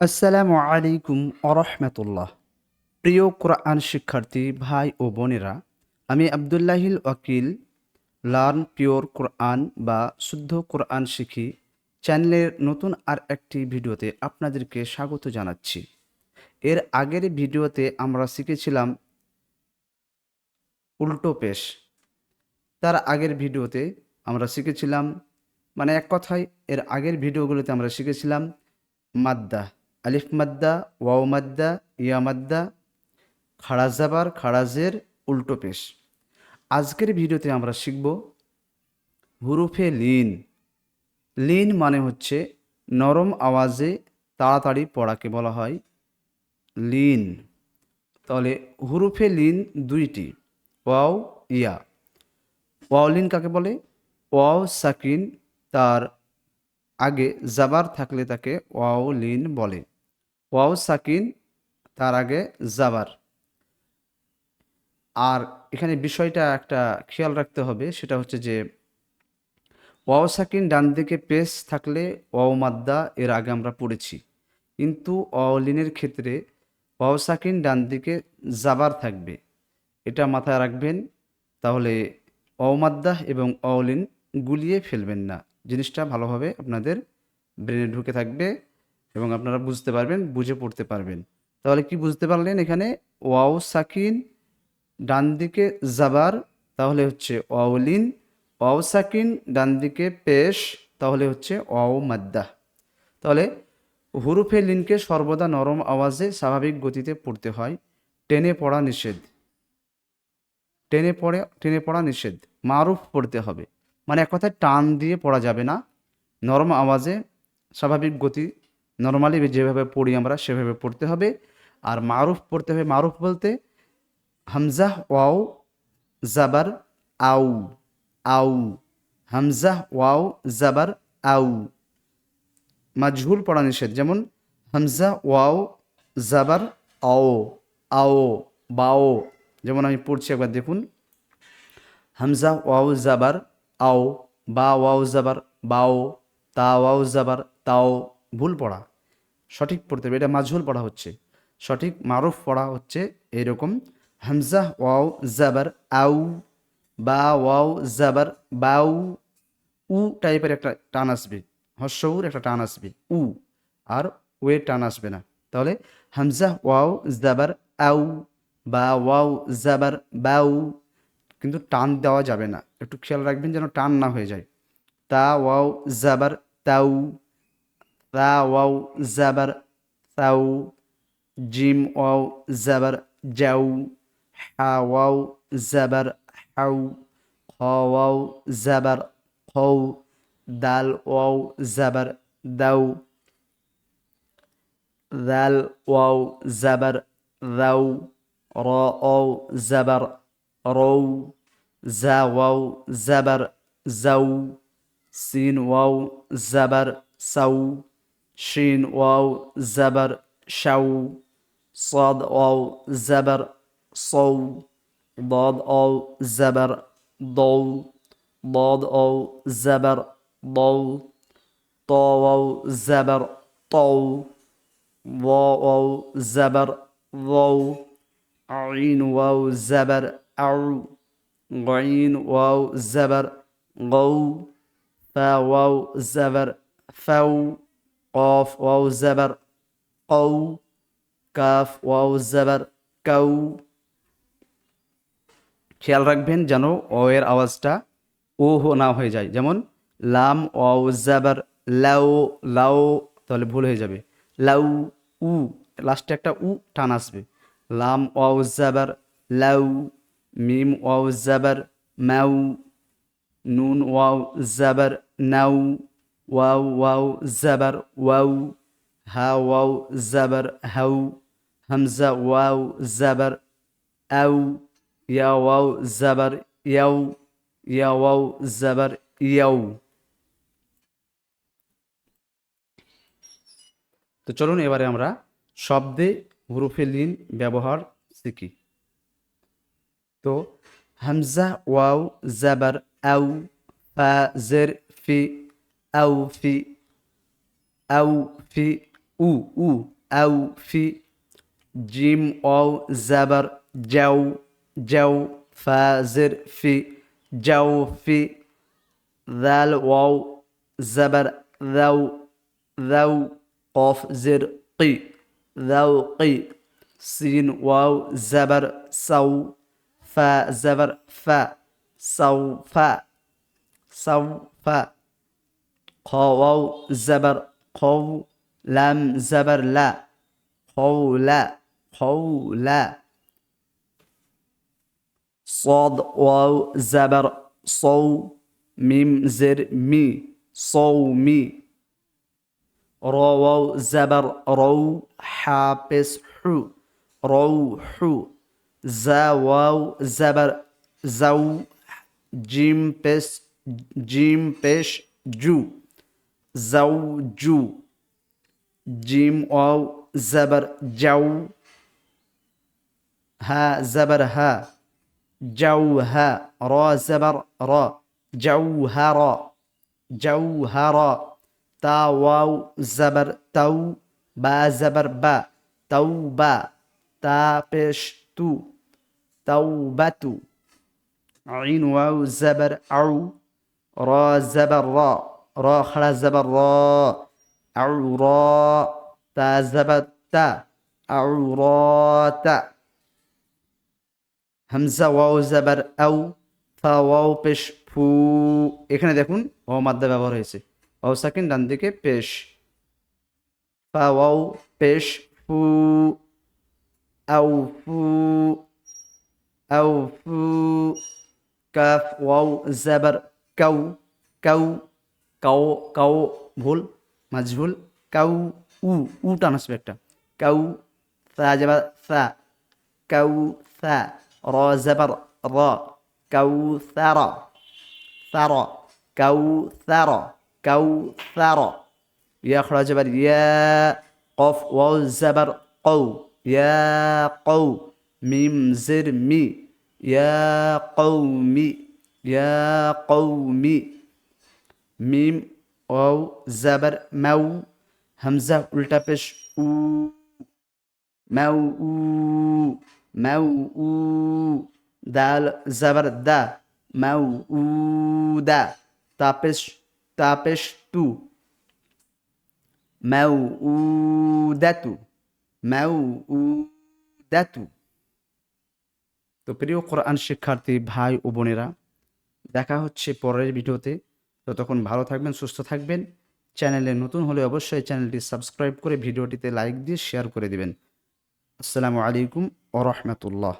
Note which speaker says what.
Speaker 1: আসসালামু আলাইকুম আরহামতুল্লাহ প্রিয় কোরআন শিক্ষার্থী ভাই ও বোনেরা, আমি আবদুল্লাহিল ওয়াকিল, লার্ন পিওর কোরআন বা শুদ্ধ কোরআন শিখি চ্যানেলের নতুন আর একটি ভিডিওতে আপনাদেরকে স্বাগত জানাচ্ছি। এর আগের ভিডিওতে আমরা শিখেছিলাম উল্টো পেশ। তার আগের ভিডিওতে আমরা শিখেছিলাম মানে এক কথায় এর আগের ভিডিওগুলোতে আমরা শিখেছিলাম মাদ্দা। আলিফ মাদ্দা, ওয়াও মাদ্দা, ইয়া মাদ্দা, খাড়া জাবার খাড়াজের উল্টো পেশ। আজকের ভিডিওতে আমরা শিখব হুরুফে লিন। লিন মানে হচ্ছে নরম আওয়াজে তাড়াতাড়ি পড়াকে বলা হয় লিন। তাহলে হুরুফে লিন দুইটি, ওয়াও, ইয়া। ওয়াও লিন কাকে বলে? ওয়াও সাকিন তার আগে জাবার থাকলে তাকে ওয়াও লিন বলে। ওয়াও সাকিন, তার আগে জাবার। আর এখানে বিষয়টা একটা খেয়াল রাখতে হবে, সেটা হচ্ছে যে ওয়াও সাকিন ডান দিকে পেস থাকলে ওয়াও মাদ্দা এর আগে আমরা পড়েছি। কিন্তু অলিনের ক্ষেত্রে ওয়াও সাকিন ডান দিকে জাবার থাকবে। এটা মাথায় রাখবেন, তাহলে অমাদ্দাহ এবং অলিন গুলিয়ে ফেলবেন না। জিনিসটা ভালোভাবে আপনাদের ব্রেনে ঢুকে থাকবে। এবং আপনারা বুঝতে পারবেন, বুঝে পড়তে পারবেন। তাহলে কি বুঝতে পারলেন এখানে? ওয়াও সাকিন, ডান দিকে জাবার, তাহলে হচ্ছে অলিন ওয়াও সাকিন, ডান দিকে পেশ, তাহলে হচ্ছে ওয়াও মাদ্দা। তাহলে হুরুফে লিনকে সর্বদা নরম আওয়াজে স্বাভাবিক গতিতে পড়তে হয়। টেনে পড়া নিষেধ। টেনে পড়ে, টেনে পড়া নিষেধ। মারুফ পড়তে হবে। মানে এক কথায় টান দিয়ে পড়া যাবে না। নরম আওয়াজে স্বাভাবিক গতি নর্মালি যেভাবে পড়ি আমরা, সেভাবে পড়তে হবে। আর মারুফ পড়তে হবে, মারুফ বলতে হামজাহ ওয়াও, জাবার আউ আউ। হামজাহ ওয়াও, জাবার আউ। মাজহুল পড়া নিষেধ, যেমন হামজা ওয়াও, জাবার আও আও, বাও। যেমন আমি পড়ছি, একবার দেখুন। হামজা ওয়াও, জাবার আও, বা ওয়াও, জাবার বাও, তা ওয়াও, জাবার তাও। ভুল পড়া, সঠিক পড়তে হবে, এটা মাঝুল পড়া হচ্ছে। সঠিক মারুফ পড়া হচ্ছে এরকম, হামজা, ওয়াও, জাবার, আউ, বা, ওয়াও, জাবার, বাউ, উ টাইপের একটা টান আসবে হর্ষউর একটা টান আসবে, উ, আর ওয়ে টান আসবে না। তাহলে হামজা, ওয়াও, জাবার, আউ, বা, ওয়াও, জাবার, বাউ, কিন্তু টান দেওয়া যাবে না। একটু খেয়াল রাখবেন যেন টান না হয়ে যায়। তা, ওয়াও, জাবার, তাউ তা ওয়াও জাবার তাউ জিম ওয়াও জাবার যাউ হা ওয়াও জাবার হাউ খ ওয়াও জাবার খৌ দাল ওয়াও জাবার দাউ দাল ওয়াও জাবার দাউ র ওয়াও জাবার রৌ জা ওয়াও জাবার জাউ সিন ওয়াও জাবার সাউ شين واو زبر شو صاد واو زبر صو ضاد آو زبر ضو ضاد آو زبر ضو طاو زبر طو ضا واو زبر ضو عين واو زبر أو غين واو زبر غو فا واو زبر فو কফ ওয়াউ জাবার কৌ কাফ ওয়াউ জাবার কাউ খেয়াল রাখবেন যেন ও এর আওয়াজটা ও হো না হয়ে যায়। যেমন লাম ওয়াউ জাবার লাউ লাউ তাহলে ভুল হয়ে যাবে। লাউ, উ লাস্টে একটা উ টান আসবে। লাম ওয়াউ জাবার, লাউ, মিম ওয়াউ জাবার ম্যাউ নুন ওয়াউ জাবার, নাউ ওয়াও ওয়াও জাবার ওয়াউ হা ওয়াও জাবার হাউ হামজা ওয়াও জাবার আউ ইয়া ওয়াও জাবার ইয়াউ ইয়া ওয়াও জাবার ইয়াউ তো চলুন এবারে আমরা শব্দে হুরুফে লিন ব্যবহার শিখি। তো হামজা, ওয়াও, জাবার আউ ফা, জের, ফি أو في أو في أو أو أو في. جيم أو زبر جو جو فازر في. جو في. ذال واو زبر ذو ذو قف زر قي. ذو قي. سين واو زبر سو فا زبر فا. سو فا. سو فا. واو زبر خو لام زبر لا. خولا خولا صاد واو زبر صو ميم زر مي. صومي رو واو زبر رو حابس حو. زا واو زبر زو جيم بس جيم بش جو. زوجو. جيم واو زبر جو ها زبر ها. جوها را زبر را. جوهرا جوهرا تا واو زبر تو با زبر با. توبا تا پیش تو. توبتو عين واو زبر عو. را زبر را. را خلا زبر را عورا تا زبر تا عوراتا হামজা ওয়াও জাবার আউ ফা ওয়াও পেশ ফু এখানে দেখুন ও মাদ্দা ব্যবহার হয়েছে ওয়াও সাকিন ডান দিকে পেশ ফা ওয়াও পেশ ফু আউ ফু আউ ফু calf wow জাবার cow cow cow cow, ভুল, মাজভুল, কাউ, উ উ টান আসবে একটা। কাউ, সা যাবার সা, কাউ, সা, র যাবার র, কাউ সার সার কাউ সার কাউ সার ইয়া খড়া যাবার ইয়া, কফ, ওয়াও যাবার কৌ ইয়া কৌ মিম, জির, মি, ইয়া কৌমি ইয়া কৌমি মিম ওয়াও জাবার মাউ হামজা উল্টা পেশ উ মাউ উ মাউ উ দাল জাবার দা মাউ উ দা তাপেশ তাপেশ তু মাউ উ দাতু মাউ উ দাতু তো প্রিয় কোরআন শিক্ষার্থী ভাই ও বোনেরা, দেখা হচ্ছে পরের ভিডিওতে। ততক্ষণ ভালো থাকবেন, সুস্থ থাকবেন। চ্যানেলে নতুন হলে অবশ্যই চ্যানেলটি সাবস্ক্রাইব করে ভিডিওটিতে লাইক দিয়ে শেয়ার করে দেবেন। আসসালামু আলাইকুম ও রহমতুল্লাহ।